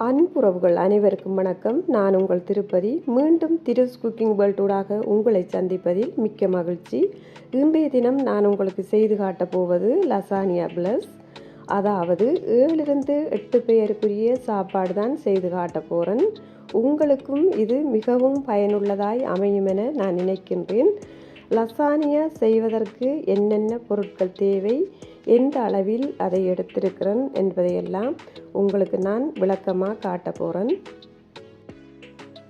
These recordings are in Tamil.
அன்புறவுகள் அனைவருக்கும் வணக்கம். நான் உங்கள் திருப்பதி. மீண்டும் திருஸ் குக்கிங் வேர்ல்டூடாக உங்களை சந்திப்பதில் மிக்க மகிழ்ச்சி. இன்றைய தினம் நான் உங்களுக்கு செய்து காட்டப் போவது லசானியா பிளஸ் அதாவது ஏழிலிருந்து எட்டு பேருக்குரிய சாப்பாடு தான் செய்து காட்டப் போகிறேன் உங்களுக்கும் இது மிகவும் பயனுள்ளதாய் அமையும் என நான் நினைக்கின்றேன். லசானியா செய்வதற்கு என்னென்ன பொருட்கள் தேவை? எந்த அளவில் அதை எடுத்திருக்கிறேன் என்பதையெல்லாம் உங்களுக்கு நான் விளக்கமாக காட்ட போகிறேன்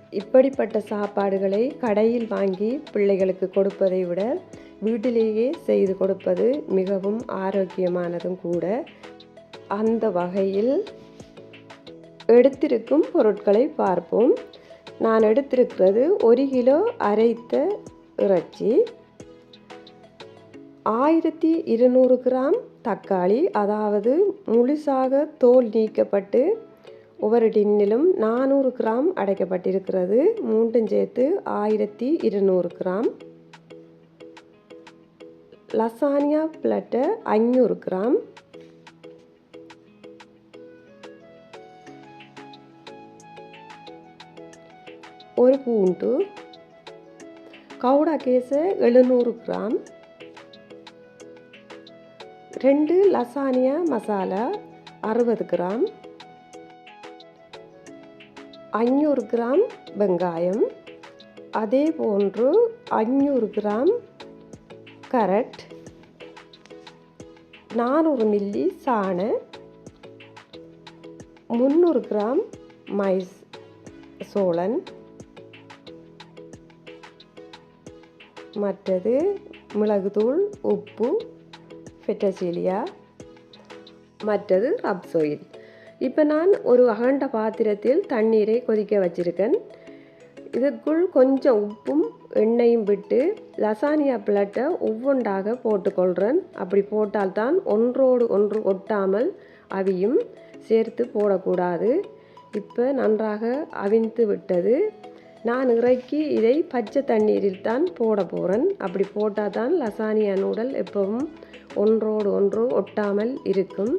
இப்படிப்பட்ட சாப்பாடுகளை கடையில் வாங்கி பிள்ளைகளுக்கு கொடுப்பதை விட வீட்டிலேயே செய்து கொடுப்பது மிகவும் ஆரோக்கியமானதும் கூட. அந்த வகையில் எடுத்திருக்கும் பொருட்களை பார்ப்போம். நான் எடுத்திருக்கிறது ஒரு கிலோ அரைத்த இறைச்சி. ஆயிரத்தி இருநூறு கிராம் தக்காளி அதாவது முழுசாக தோல் நீக்கப்பட்டு ஒவ்வொரு டின்னிலும் நானூறு கிராம் அடைக்கப்பட்டிருக்கிறது. மூன்றும் சேர்த்து ஆயிரத்தி இருநூறு கிராம். லசானியா பிளட்டை ஐநூறு கிராம். ஒரு பூண்டு கவுடா கேசை எழுநூறு கிராம். ரெண்டு லசானியா மசாலா அறுபது கிராம் ஐநூறு கிராம் வெங்காயம் அதே போன்று ஐநூறு கிராம் கரட் நானூறு மில்லி சாண முந்நூறு கிராம் மைஸ் சோளன் மற்றது மிளகுத்தூள் உப்பு ஃபெட்டசீலியா மற்றது ரப்சோயில் இப்போ நான் ஒரு அகண்ட பாத்திரத்தில் தண்ணீரை கொதிக்க வச்சுருக்கேன். இதுக்குள் கொஞ்சம் உப்பும் எண்ணெயும் விட்டு லசானியா பிளட்டை ஒவ்வொன்றாக போட்டுக்கொள்கிறேன் அப்படி போட்டால்தான் ஒன்றோடு ஒன்று ஒட்டாமல் அவியும் சேர்த்து போடக்கூடாது. இப்போ நன்றாக அவிந்து விட்டது. நான் இறக்கி இதை பச்சை தண்ணீரில் தான் போட போகிறேன் அப்படி போட்டால் தான் லசானியா நூடல் எப்பவும் ஒன்றோடு ஒன்று ஒட்டாமல் இருக்கும்.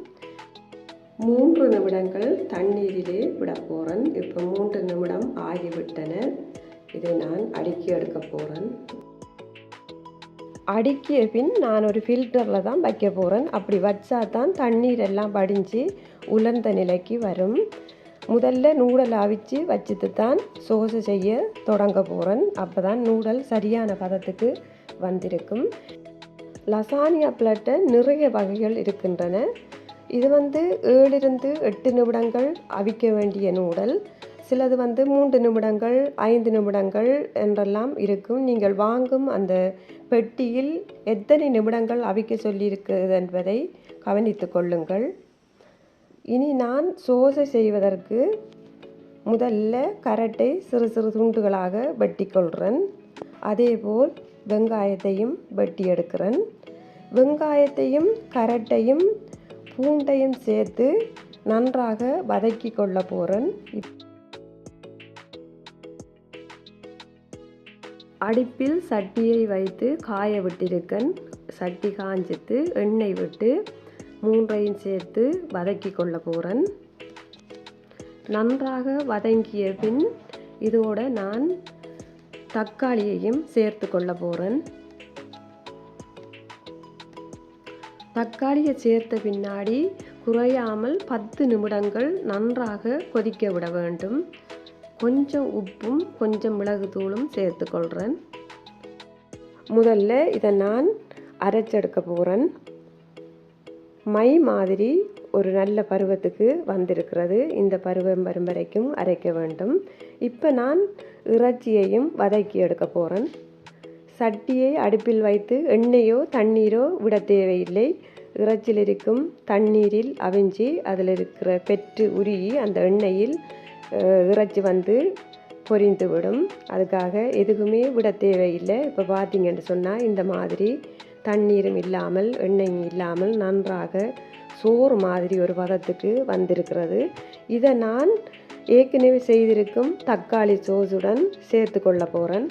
மூன்று நிமிடங்கள் தண்ணீரிலே விட போகிறேன் இப்போ மூன்று நிமிடம் ஆகிவிட்டன. இதை நான் அடுக்கி எடுக்க போகிறேன் அடுக்கிய பின் நான் ஒரு ஃபில்டரில் தான் வைக்க போகிறேன் அப்படி வச்சா தான் தண்ணீர் எல்லாம் வடிஞ்சு உலர்ந்த நிலைக்கு வரும். முதல்ல நூடல் அவிச்சு வச்சுட்டு தான் சோசு செய்ய தொடங்க போகிறேன் அப்போ தான் நூடல் சரியான பதத்துக்கு வந்திருக்கும். லசானியா பிளட்டை நிறைய வகைகள் இருக்கின்றன. இது வந்து ஏழிருந்து எட்டு நிமிடங்கள் அவிக்க வேண்டிய நூடல். சிலது வந்து மூன்று நிமிடங்கள் ஐந்து நிமிடங்கள் என்றெல்லாம் இருக்கும். நீங்கள் வாங்கும் அந்த பெட்டியில் எத்தனை நிமிடங்கள் அவிக்க சொல்லியிருக்கிறது என்பதை கவனித்து கொள்ளுங்கள். இனி நான் சோசை செய்வதற்கு முதல்ல கரட்டை சிறு சிறு துண்டுகளாக வெட்டி கொள்கிறேன் அதேபோல் வெங்காயத்தையும் வெட்டி எடுக்கிறேன். வெங்காயத்தையும் கரட்டையும் பூண்டையும் சேர்த்து நன்றாக வதக்கி கொள்ள போகிறேன் அடுப்பில் சட்டியை வைத்து காய விட்டிருக்கேன். சட்டி காஞ்சித்து எண்ணெய் விட்டு மூன்றையும் சேர்த்து வதக்கி கொள்ள போகிறேன் நன்றாக வதங்கிய பின் இதோட நான் தக்காளியையும் சேர்த்து கொள்ள போகிறேன் தக்காளியை சேர்த்த பின்னாடி குறையாமல் பத்து நிமிடங்கள் நன்றாக கொதிக்க விட வேண்டும். கொஞ்சம் உப்பும் கொஞ்சம் மிளகுத்தூளும் சேர்த்துக்கொள்கிறேன் முதல்ல இதை நான் அரைச்செடுக்க போகிறேன் மை மாதிரி ஒரு நல்ல பருவத்துக்கு வந்திருக்கிறது. இந்த பருவம் வரும் வரைக்கும் அரைக்க வேண்டும். இப்போ நான் இறைச்சியையும் வதக்கி எடுக்க போகிறேன் சட்டியை அடுப்பில் வைத்து எண்ணெயோ தண்ணீரோ விட தேவையில்லை. இறைச்சியில் இருக்கும் தண்ணீரில் அவிஞ்சி அதில் இருக்கிற பெற்று உருகி அந்த எண்ணெயில் இறைச்சி வந்து பொரிந்து விடும் அதுக்காக எதுக்குமே விட தேவையில்லை. இப்போ பார்த்தீங்கன்னு சொன்னால் இந்த மாதிரி தண்ணீரும் இல்லாமல் எண்ணெயும் இல்லாமல் நன்றாக சோறு மாதிரி ஒரு பதத்துக்கு வந்திருக்கிறது. இதை நான் ஏற்கனவே செய்திருக்கும் தக்காளி சோஸுடன் சேர்த்து கொள்ள போகிறேன்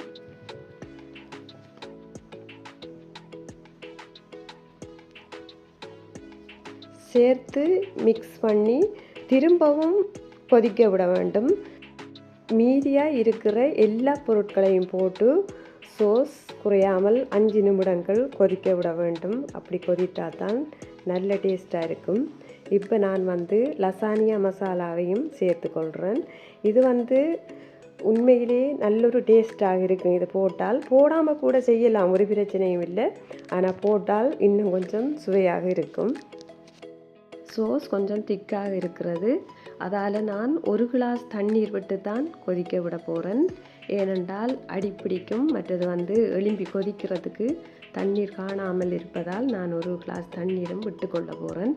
சேர்த்து மிக்ஸ் பண்ணி திரும்பவும் கொதிக்க விட வேண்டும். மீதியாக இருக்கிற எல்லா பொருட்களையும் போட்டு சோஸ் குறையாமல் அஞ்சு நிமிடங்கள் கொதிக்க விட வேண்டும். அப்படி கொதித்தா தான் நல்ல டேஸ்ட்டாக இருக்கும். இப்போ நான் வந்து லசானியா மசாலாவையும் சேர்த்துக்கொள்கிறேன் இது வந்து உண்மையிலே நல்லொரு டேஸ்ட்டாக இருக்கும். இது போட்டால் போடாமல் கூட செய்யலாம் ஒரு பிரச்சனையும் இல்லை. ஆனால் போட்டால் இன்னும் கொஞ்சம் சுவையாக இருக்கும். சோஸ் கொஞ்சம் திக்காக இருக்கிறது. அதால் நான் ஒரு கிளாஸ் தண்ணீர் விட்டு தான் கொதிக்க விட போகிறேன் ஏனென்றால் அடிப்பிடிக்கும் மற்றது வந்து எலும்பி கொதிக்கிறதுக்கு தண்ணீர் காணாமல் இருப்பதால் நான் ஒரு கிளாஸ் தண்ணீரும் விட்டுக்கொள்ள போகிறேன்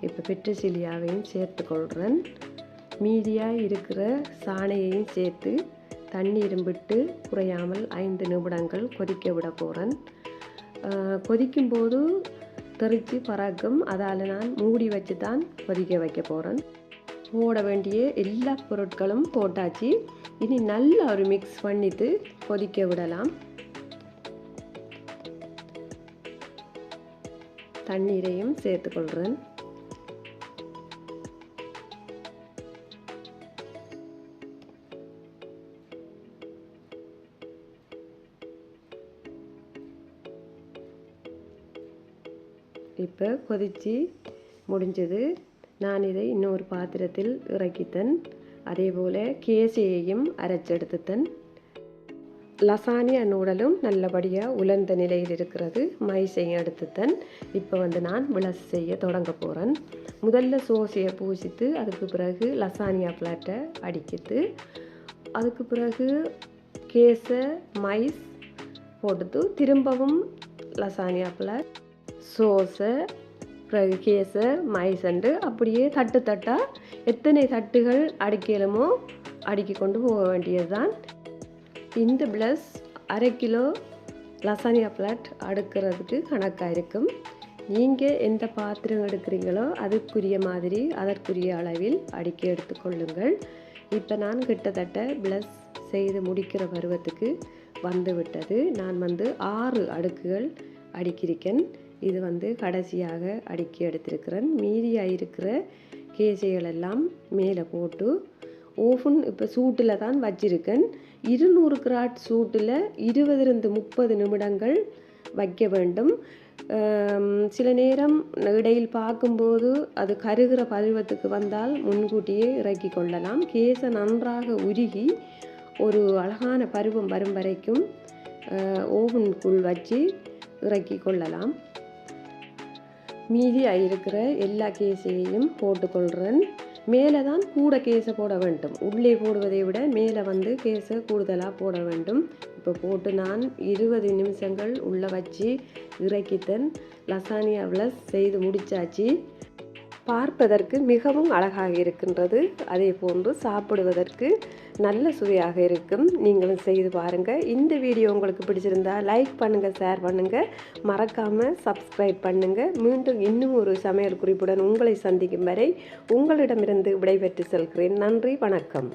இப்போ பெட்ரசிலியாவையும் சேர்த்து கொள்கிறேன் மீதியாக இருக்கிற சாணையையும் சேர்த்து தண்ணீரும் விட்டு குறையாமல் ஐந்து நிமிடங்கள் கொதிக்க விட போகிறேன் கொதிக்கும்போது தெரித்து பறக்கும் அதால் நான் மூடி வச்சு தான் கொதிக்க வைக்க போகிறேன் போட வேண்டிய எல்லா பொருட்களும் போட்டாச்சு. இனி நல்லா ஒரு மிக்ஸ் பண்ணிட்டு கொதிக்க விடலாம். தண்ணீரையும் சேர்த்துக்கொள்கிறேன் இப்போ கொதித்து முடிஞ்சது. நான் இதை இன்னொரு பாத்திரத்தில் இறக்கித்தன் அதே போல் கேசையையும் அரைச்செடுத்துத்தன் லசானியா நூடலும் நல்லபடியாக உலர்ந்த நிலையில் இருக்கிறது. மைசையும் எடுத்துத்தன் இப்போ வந்து நான் விளசு செய்ய தொடங்க போகிறேன் முதல்ல சோசையை பூசித்து அதுக்கு பிறகு லசானியா பிளாட்டை அடிக்கிட்டு அதுக்கு பிறகு கேச மைஸ் போட்டுட்டு திரும்பவும் லசானியா பிளாட் சோஸை கேஸை மைசண்டு அப்படியே தட்டு தட்டாக எத்தனை தட்டுகள் அடிக்கலுமோ அடுக்கி கொண்டு போக வேண்டியது தான் இந்த ப்ளஸ் அரை கிலோ லசானியா பிளாட் அடுக்கிறதுக்கு கணக்காக இருக்கும். நீங்கள் எந்த பாத்திரம் எடுக்கிறீங்களோ அதுக்குரிய மாதிரி அதற்குரிய அளவில் அடுக்கி எடுத்துக்கொள்ளுங்கள் இப்போ நான் கிட்டத்தட்ட ப்ளஸ் செய்து முடிக்கிற பருவத்துக்கு வந்து விட்டது நான் வந்து ஆறு அடுக்குகள் அடுக்கியிருக்கேன். இது வந்து கடைசியாக அடுக்கி எடுத்திருக்கிறேன். மீதியாக இருக்கிற கேசைகள் எல்லாம் மேலே போட்டு ஓவன் இப்போ சூட்டில் தான் வச்சிருக்கேன். இருநூறு கிராட் சூட்டில் இருபதிலிருந்து முப்பது நிமிடங்கள் வைக்க வேண்டும். சில நேரம் இடையில் பார்க்கும்போது அது கருகிற பருவத்துக்கு வந்தால் முன்கூட்டியே இறக்கி கொள்ளலாம். கேசை நன்றாக உருகி ஒரு அழகான பருவம் வரும் வரைக்கும் ஓவனுக்குள் வச்சு இறக்கி கொள்ளலாம். மீதி இருக்கிற எல்லா கேசையையும் போட்டுக்கொள்கிறேன் மேலே தான் கூட கேஸை போட வேண்டும். உள்ளே போடுவதை விட மேலே வந்து கேஸை கூடுதலாக போட வேண்டும். இப்போ போட்டு நான் இருபது நிமிஷங்கள் உள்ளே வச்சு இறக்கித்தன். லசானியாவில் செய்து முடித்தாச்சு பார்ப்பதற்கு மிகவும் அழகாக இருக்கின்றது. அதே போன்று சாப்பிடுவதற்கு நல்ல சுவையாக இருக்கும். நீங்களும் செய்து பாருங்கள் இந்த வீடியோ உங்களுக்கு பிடிச்சிருந்தா லைக் பண்ணுங்கள் ஷேர் பண்ணுங்கள் மறக்காமல் சப்ஸ்கிரைப் பண்ணுங்கள் மீண்டும் இன்னும் ஒரு சமையல் குறிப்புடன் உங்களை சந்திக்கும் வரை உங்களிடமிருந்து விடைபெற்று செல்கிறேன். நன்றி வணக்கம்.